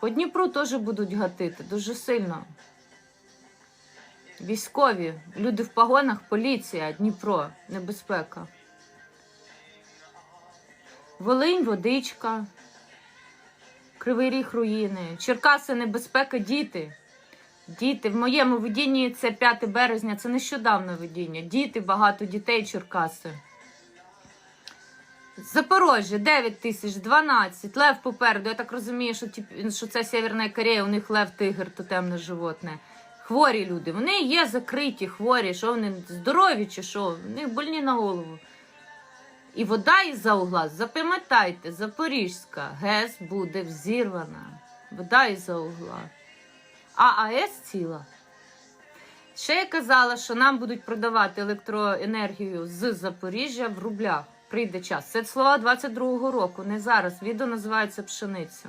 По Дніпру теж будуть гатити дуже сильно. Військові, люди в погонах, поліція, Дніпро, небезпека. Волинь, водичка, Кривий Ріг руїни, Черкаси, небезпека, діти. Діти. В моєму видінні це 5 березня, це нещодавно видіння. Діти, багато дітей, Черкаси. Запорожжя 9 тисяч, 12, лев попереду. Я так розумію, що, тип- що це Северна Корея, у них лев тигр, то темне животне. Хворі люди. Вони є закриті, хворі, що вони здорові чи що, вони больні на голову. І вода із-за угла, запам'ятайте, Запорізька ГЕС буде взірвана. Вода із-за угла. А АЕС ціла. Ще я казала, що нам будуть продавати електроенергію з Запоріжжя в рублях. Прийде час. Це слова 22-го року, не зараз. Відео називається Пшениця.